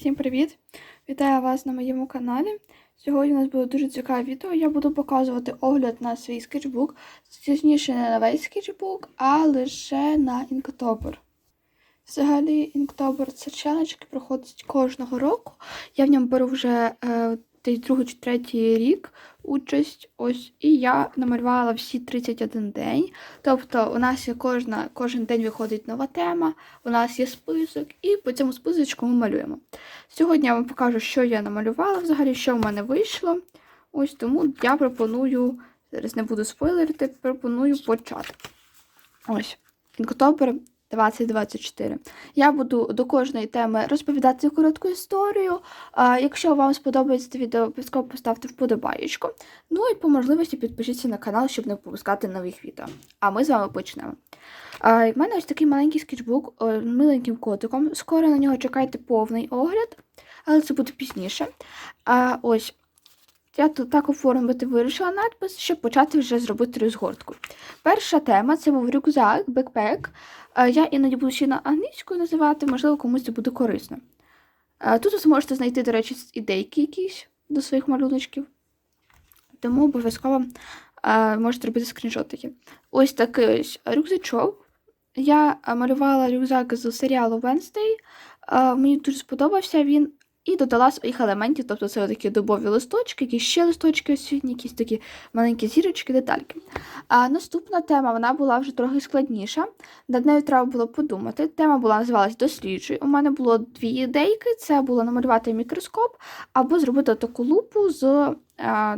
Всім привіт! Вітаю вас на моєму каналі. Сьогодні у нас буде дуже цікаве відео. Я буду показувати огляд на свій скетчбук. Точніше, не на весь скетчбук, а лише на Inktober. Взагалі, Inktober це челендж, який проходить кожного року. Я в ньому беру вже е, десь другий чи третій рік участь. Ось, і я намалювала всі 31 день. Тобто, у нас є кожна, кожен день виходить нова тема, у нас є список, і по цьому списочку ми малюємо. Сьогодні я вам покажу, що я намалювала, взагалі, що в мене вийшло. Ось тому я пропоную, зараз не буду спойлерити, пропоную почати. Ось, Інктобер 2024. Я буду до кожної теми розповідати коротку історію. А, якщо вам сподобається це відео, обов'язково поставте вподобаєчку. Ну і по можливості підпишіться на канал, щоб не пропускати нових відео. А ми з вами почнемо. А, в мене ось такий маленький скетчбук з миленьким котиком. Скоро на нього чекайте повний огляд, але це буде пізніше. А, ось. Я тут так оформити вирішила надпис, щоб почати вже зробити розгортку. Перша тема це був рюкзак, бекпек. Е, Я іноді буду ще на англійською називати, можливо, комусь це буде корисно. Е, Тут ви зможете знайти, до речі, ідейки якісь до своїх малюночків. Тому обов'язково е, можете робити скріншотики. Ось такий ось рюкзачок. Я малювала рюкзак з серіалу. Е, Мені дуже сподобався він. І додала своїх елементів, тобто це такі дубові листочки, якісь ще листочки освітні, якісь такі маленькі зірочки, детальки. А наступна тема вона була вже трохи складніша. Над нею треба було подумати. Тема була називалась Досліджуй. У мене було дві ідейки: це було намалювати мікроскоп або зробити таку лупу з е,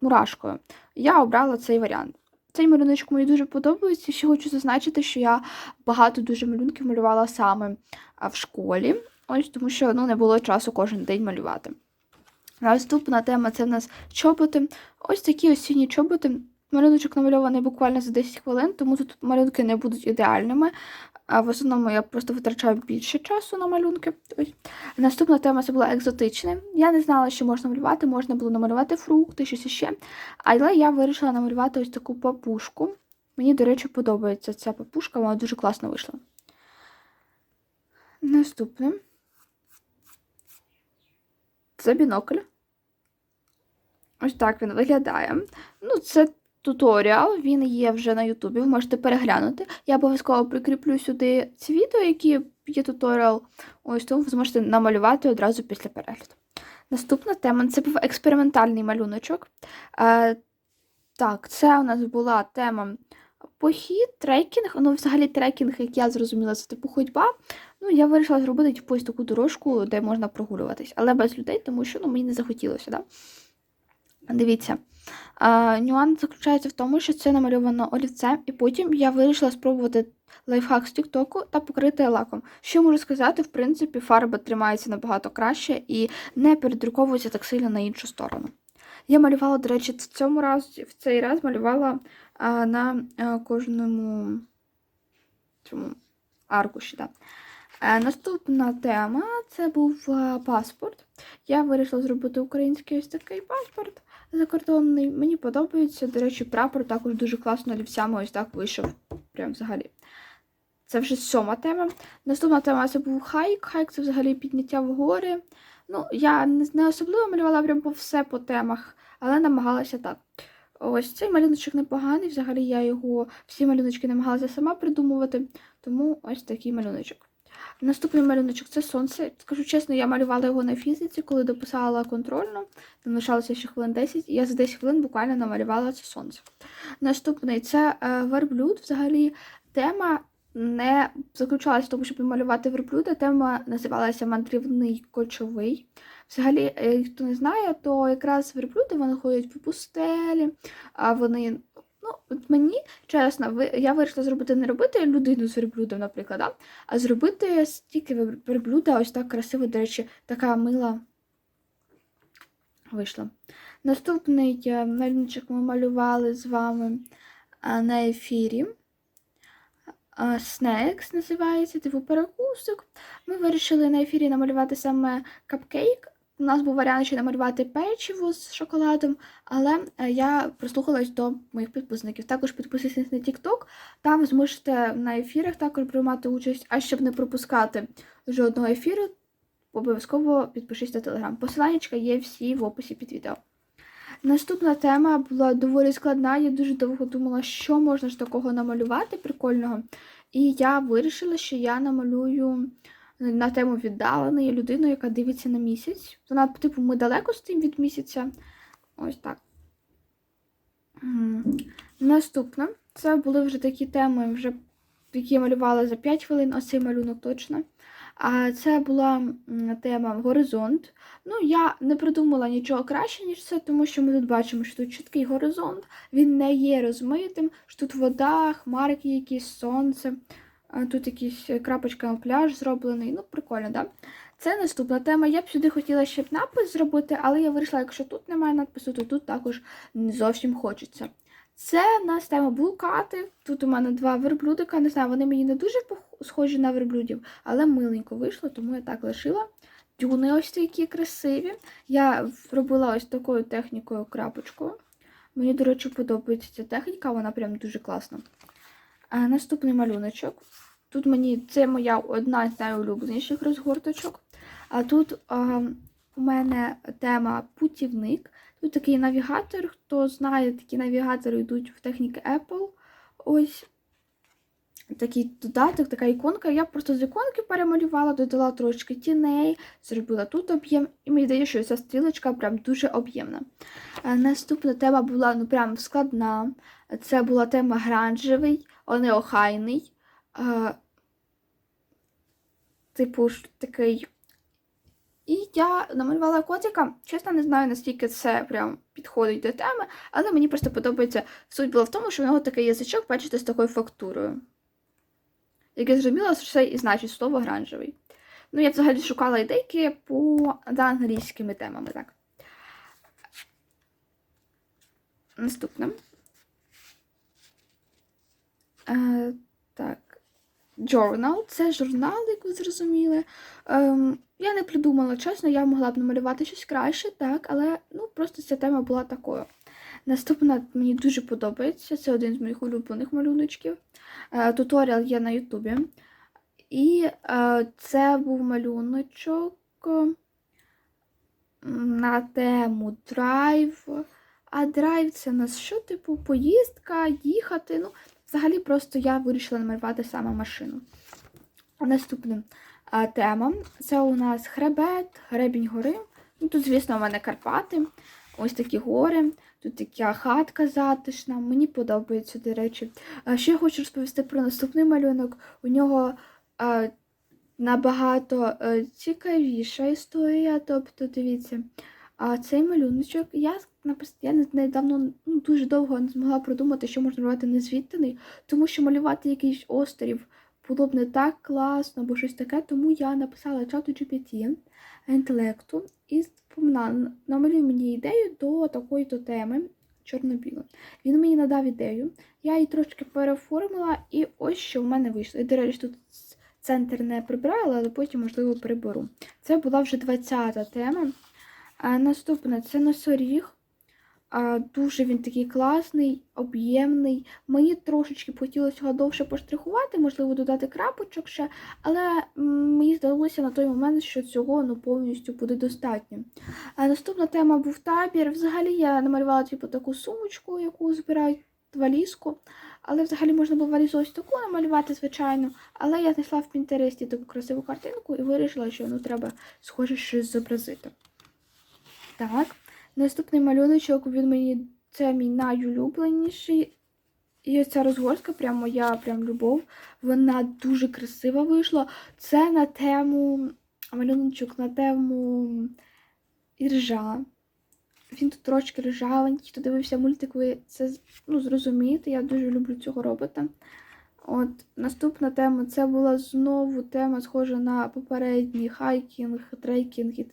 мурашкою. Я обрала цей варіант. Цей малюночок мені дуже подобається. Ще хочу зазначити, що я багато дуже малюнків малювала саме в школі. Ось тому що ну, не було часу кожен день малювати. Наступна тема це в нас чоботи. Ось такі осінні чоботи. Малюночок намальований буквально за 10 хвилин, тому тут малюнки не будуть ідеальними. А в основному я просто витрачаю більше часу на малюнки. Ось. Наступна тема це була екзотична. Я не знала, що можна малювати, можна було намалювати фрукти, щось іще. Але я вирішила намалювати ось таку папушку. Мені, до речі, подобається ця папушка, вона дуже класно вийшла. Наступне. Це бінокль. Ось так він виглядає. Ну, це туторіал, він є вже на Ютубі, ви можете переглянути. Я обов'язково прикріплю сюди ці відео, які є туторіал. Ось тому ви зможете намалювати одразу після перегляду. Наступна тема це був експериментальний малюночок. Е, так, це у нас була тема похід, трекінг. Ну, взагалі, трекінг, як я зрозуміла, це типу ходьба. Ну, я вирішила зробити ось таку дорожку, де можна прогулюватись, але без людей, тому що ну, мені не захотілося. Да? Дивіться. А, нюанс заключається в тому, що це намальовано олівцем, і потім я вирішила спробувати лайфхак з Тіктоку та покрити лаком. Що можу сказати, в принципі, фарба тримається набагато краще і не передруковується так сильно на іншу сторону. Я малювала, до речі, в цьому разі, в цей раз малювала а, на а, кожному цьому аркуші. Да. Е, Наступна тема це був е, паспорт. Я вирішила зробити український ось такий паспорт закордонний. Мені подобається. До речі, прапор також дуже класно олівцями ось так вийшов. Прям взагалі. Це вже сьома тема. Наступна тема це був хайк. Хайк це взагалі підняття в гори. Ну, я не особливо малювала прям по все по темах, але намагалася так. Ось цей малюночок непоганий. Взагалі я його всі малюночки намагалася сама придумувати, тому ось такий малюночок. Наступний малюночок це сонце. Скажу чесно, я малювала його на фізиці, коли дописала контрольну. Там лишалося ще хвилин 10, і я за 10 хвилин буквально намалювала це сонце. Наступний це е, верблюд. Взагалі тема не заключалася в тому, щоб малювати верблюда. Тема називалася мандрівний кочовий. Взагалі, е, хто не знає, то якраз верблюди вони ходять в пустелі, а вони. Ну, мені, чесно, я вирішила зробити не робити людину з верблюдом, наприклад, да? а зробити стільки верблюда, ось так красиво, до речі, така мила вийшла. Наступний е, малюночок ми малювали з вами а, на ефірі. Снекс називається, типу перекусик. Ми вирішили на ефірі намалювати саме капкейк. У нас був варіант ще намалювати печиво з шоколадом, але е, я прислухалась до моїх підписників. Також підписуйтесь на TikTok, там зможете на ефірах також приймати участь, а щоб не пропускати жодного ефіру, обов'язково підпишись на телеграм. Посиланнячка є всі в описі під відео. Наступна тема була доволі складна. Я дуже довго думала, що можна ж такого намалювати прикольного. І я вирішила, що я намалюю на тему віддаленої людину, яка дивиться на місяць. Вона, типу, ми далеко стоїмо від місяця. Ось так. М. Наступна. Це були вже такі теми, вже, які я малювала за 5 хвилин, ось цей малюнок точно. А це була тема горизонт. Ну, я не придумала нічого краще, ніж це, тому що ми тут бачимо, що тут чіткий горизонт, він не є розмитим, що тут вода, хмарки якісь, сонце, тут якісь крапочка на пляж зроблений. Ну, прикольно? Да? Це наступна тема. Я б сюди хотіла ще б напис зробити, але я вирішила, якщо тут немає надпису, то тут також не зовсім хочеться. Це в нас тема блукати. Тут у мене два верблюдика. Не знаю, вони мені не дуже схожі на верблюдів, але миленько вийшло, тому я так лишила. Дюни ось такі красиві. Я робила ось такою технікою крапочкою. Мені, до речі, подобається ця техніка, вона прям дуже класна. А, наступний малюночок. Тут мені це моя одна з найулюбленіших розгорточок. А тут а, у мене тема путівник. Тут такий навігатор. Хто знає, такі навігатори йдуть в техніки Apple. Ось такий додаток, така іконка. Я просто з іконки перемалювала, додала трошки тіней, зробила тут об'єм, і мені здається, що ця стрілочка прям дуже об'ємна. Е, Наступна тема була ну прям складна. Це була тема гранжевий, онеохайний. Типу ж такий. І я намалювала котика. Чесно, не знаю, наскільки це прям підходить до теми, але мені просто подобається. Суть була в тому, що в нього такий язичок, бачите, з такою фактурою. Як я зрозуміла, що це і значить слово гранжевий. Ну, я взагалі шукала ідейки по за англійськими темами, так. Наступне. Е, так. Journal. Це журнал, як ви зрозуміли. Ем, я не придумала, чесно, я могла б намалювати щось краще, так, але ну, просто ця тема була такою. Наступна мені дуже подобається. Це один з моїх улюблених малюночків. Е, туторіал є на Ютубі. І е, це був малюночок на тему драйв. А драйв це у нас що, типу, поїздка, їхати. Ну, взагалі, просто я вирішила намалювати саме машину. Наступна е, тема це у нас хребет, гребінь гори. Ну, тут, звісно, у мене Карпати. Ось такі гори. Тут така хатка затишна. Мені подобається, до речі. Ще я хочу розповісти про наступний малюнок. У нього набагато е, цікавіша історія. Тобто, дивіться, а цей малюночок я я недавно ну, дуже довго не змогла продумати, що можна малювати незвідданий, тому що малювати якийсь острів було б не так класно або щось таке, тому я написала чату GPT інтелекту і намалюй мені ідею до такої-то теми чорно-біло. Він мені надав ідею, я її трошки переоформила, і ось що в мене вийшло. І, до речі, тут центр не прибрала, але потім, можливо, приберу. Це була вже 20-та тема. А наступна це носоріг. Дуже він такий класний, об'ємний. Мені трошечки хотілося його довше поштрихувати, можливо, додати крапочок ще, але мені здалося на той момент, що цього ну, повністю буде достатньо. Наступна тема був табір. Взагалі я намалювала типу, таку сумочку, яку збирають валізку. Але взагалі можна було валізу ось таку намалювати, звичайно. Але я знайшла в Пінтересті таку красиву картинку і вирішила, що ну, треба схоже щось зобразити. Так. Наступний малюночок, він мені це мій найулюбленіший. І ця розгортка, прям моя прям любов. Вона дуже красива вийшла. Це на тему малюночок на тему іржа. Він тут трошки ржавенький, хто дивився мультик, ви це ну, зрозумієте. Я дуже люблю цього робота. От наступна тема це була знову тема, схожа на попередній хайкінг, трекінг і,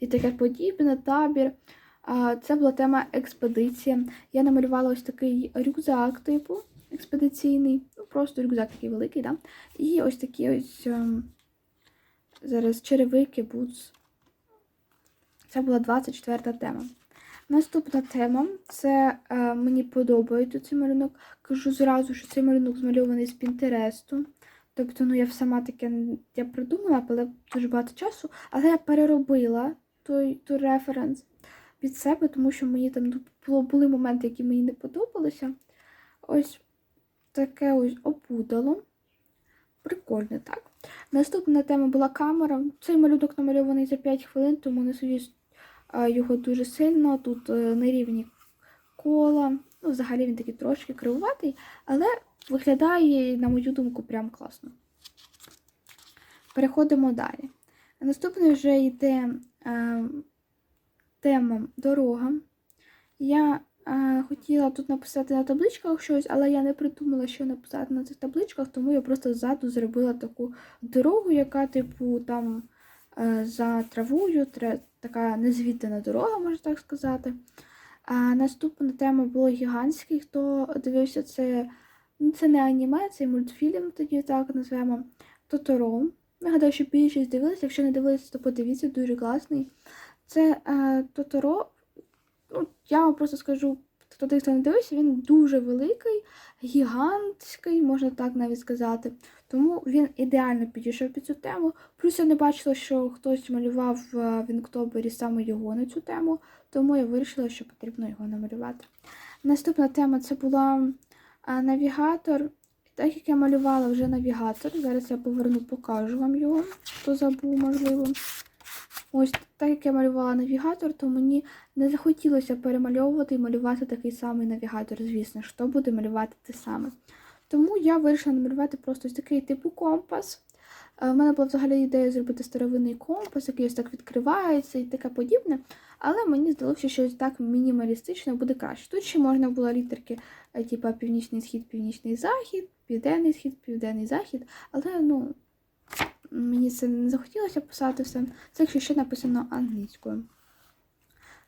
і таке подібне, табір. Це була тема експедиція. Я намалювала ось такий рюкзак, типу, експедиційний. Ну, просто рюкзак такий великий, да? І ось такі ось ем, зараз черевики, бутс. Це була 24 тема. Наступна тема це е, мені подобається цей малюнок. Кажу зразу, що цей малюнок змальований з Пінтересту. Тобто, ну я сама таке я придумала, але дуже багато часу. Але я переробила той, той референс під себе, тому що мені там ну, були моменти, які мені не подобалися. Ось таке ось опудало. Прикольно, так. Наступна тема була камера. Цей малюнок намальований за 5 хвилин, тому не судіть його дуже сильно. Тут е, нерівні кола. Ну, взагалі він такий трошки кривуватий, але виглядає, на мою думку, прям класно. Переходимо далі. Наступний вже йде е, тема дорога. Я е, хотіла тут написати на табличках щось, але я не придумала, що написати на цих табличках, тому я просто ззаду зробила таку дорогу, яка, типу, там е, за травою, така незвідана дорога, можна так сказати. А наступна тема була гігантський. Хто дивився це, ну це не аніме, це мультфільм, тоді так назвемо Тоторо. Нагадаю, що більшість дивилися. Якщо не дивилися, то подивіться, дуже класний. Це е, Тоторо. Ну, я вам просто скажу, хто тих, хто не дивився, він дуже великий, гігантський, можна так навіть сказати. Тому він ідеально підійшов під цю тему. Плюс я не бачила, що хтось малював е, в Інктобері саме його на цю тему, тому я вирішила, що потрібно його намалювати. Наступна тема це була е, навігатор. Так як я малювала вже навігатор, зараз я поверну, покажу вам його, хто забув, можливо. Ось так як я малювала навігатор, то мені не захотілося перемальовувати і малювати такий самий навігатор, звісно, що буде малювати те саме. Тому я вирішила намалювати просто ось такий типу компас. Е, У мене була взагалі ідея зробити старовинний компас, який ось так відкривається і таке подібне. Але мені здалося, що ось так мінімалістично буде краще. Тут ще можна було літерки, е, типу північний схід, північний захід, південний схід, південний захід. Але ну, мені це не захотілося писати все. Це якщо ще написано англійською.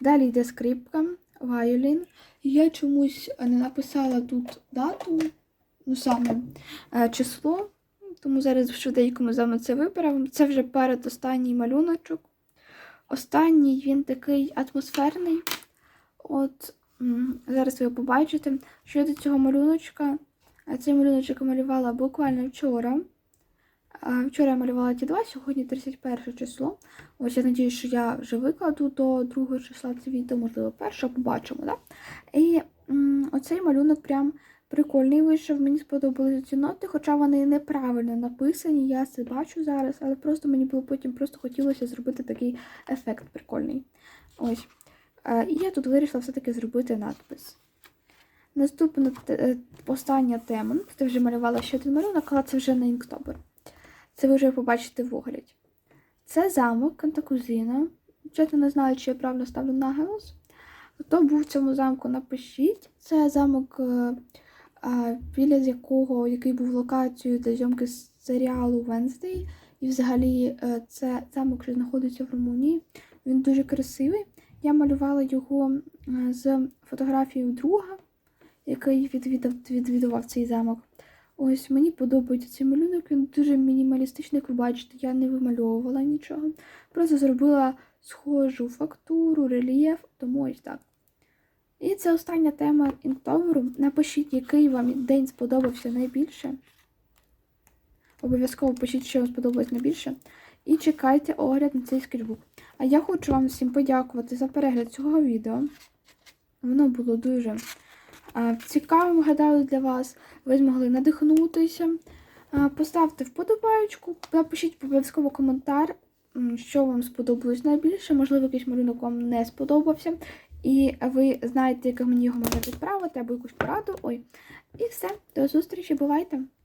Далі йде скрипка, вайолін. Я чомусь не написала тут дату, ну саме е, число, тому зараз швиденько ми з це виберемо. Це вже передостанній малюночок. Останній він такий атмосферний. От зараз ви побачите. Щодо цього малюночка, цей малюночок я малювала буквально вчора. Вчора я малювала ті два, сьогодні 31 число. Ось я надію, що я вже викладу до 2 числа це відео, можливо, першого побачимо. Да? І оцей малюнок прям прикольний вийшов. Мені сподобалися ці ноти, хоча вони неправильно написані, я це бачу зараз, але просто мені було потім просто хотілося зробити такий ефект прикольний. Ось. Е, І я тут вирішила все-таки зробити надпис. Наступна е, остання тема. Ну, Ти вже малювала ще один малюнок, але це вже не інктобер. Це ви вже побачите в огляді. Це замок Кантакузина. Чесно не знаю, чи я правильно ставлю наголос. Хто був в цьому замку, напишіть. Це замок, е, біля з якого, який був локацією для зйомки серіалу Wednesday. І взагалі е, це замок, що знаходиться в Румунії. Він дуже красивий. Я малювала його з фотографією друга, який відвідав, відвідував цей замок. Ось мені подобається цей малюнок, він дуже мінімалістичний, як ви бачите, я не вимальовувала нічого. Просто зробила схожу фактуру, рельєф, тому ось так. І це остання тема інктоберу. Напишіть, який вам день сподобався найбільше. Обов'язково пишіть, що вам сподобалось найбільше. І чекайте огляд на цей скетчбук. А я хочу вам всім подякувати за перегляд цього відео. Воно було дуже цікавим, гадаю, для вас. Ви змогли надихнутися. Поставте вподобайку, напишіть обов'язково коментар, що вам сподобалось найбільше. Можливо, якийсь малюнок вам не сподобався. І ви знаєте, як мені його можна відправити, або якусь пораду. Ой. І все. До зустрічі, бувайте!